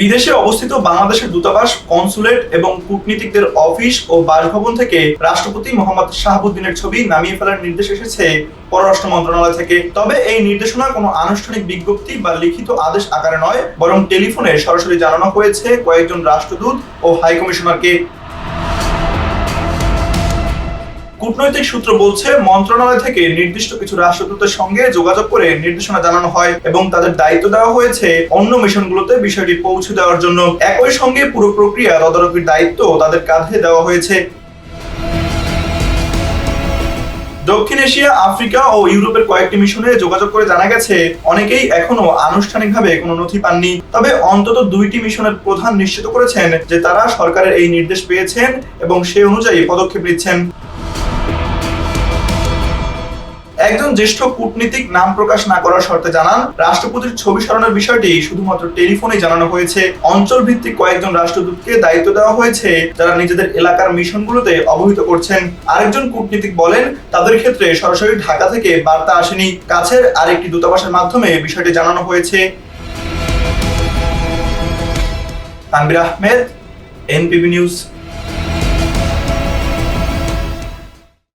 বিদেশে অবস্থিত বাংলাদেশের দূতাবাস, কনসুলেট এবং কূটনীতিকদের অফিস ও বাসভবন থেকে রাষ্ট্রপতি মোহাম্মদ শাহাবুদ্দিনের ছবি নামিয়ে ফেলার নির্দেশ এসেছে পররাষ্ট্র মন্ত্রণালয় থেকে। তবে এই নির্দেশনা কোনো আনুষ্ঠানিক বিজ্ঞপ্তি বা লিখিত আদেশ আকারে নয়, বরং টেলিফোনে সরাসরি জানানো হয়েছে কয়েকজন রাষ্ট্রদূত ও হাইকমিশনারকে। কূটনৈতিক সূত্র বলছে, মন্ত্রণালয় থেকে নির্দিষ্ট কিছু রাষ্ট্রদূতের সঙ্গে যোগাযোগ করে নির্দেশনা জানানো হয় এবং তাদের দায়িত্ব দেওয়া হয়েছে অন্য মিশনগুলোতে বিষয়টি পৌঁছে দেওয়ার জন্য। একই সঙ্গে পুরো প্রক্রিয়া তদারকির দায়িত্ব তাদের কাঁধে দেওয়া হয়েছে। দক্ষিণ এশিয়া, আফ্রিকা ও ইউরোপের কয়েকটি মিশনে যোগাযোগ করে জানা গেছে, অনেকেই এখনও আনুষ্ঠানিকভাবে কোনো নথি পাননি। তবে অন্তত দুইটি মিশনের প্রধান নিশ্চিত করেছেন যে তারা সরকারের এই নির্দেশ পেয়েছেন এবং সে অনুযায়ী পদক্ষেপ নিচ্ছেন। একজন জ্যেষ্ঠ কূটনীতিক নাম প্রকাশ না করার শর্তে জানান, রাষ্ট্রপতির ছবি সরানোর বিষয়টি শুধুমাত্র টেলিফোনে জানানো হয়েছে। অঞ্চল ভিত্তিক কয়েকজন রাষ্ট্রদূতকে দায়িত্ব দেওয়া হয়েছে, যারা নিজেদের এলাকার মিশনগুলোতে অবহিত করছেন। আরেকজন কূটনীতিক বলেন, তাদের ক্ষেত্রে সরাসরি ঢাকা থেকে বার্তা আসেনি। কাছের আরেকটি দূতাবাসের মাধ্যমে বিষয়টি জানানো হয়েছে। Tanvir Ahmed, NPB news.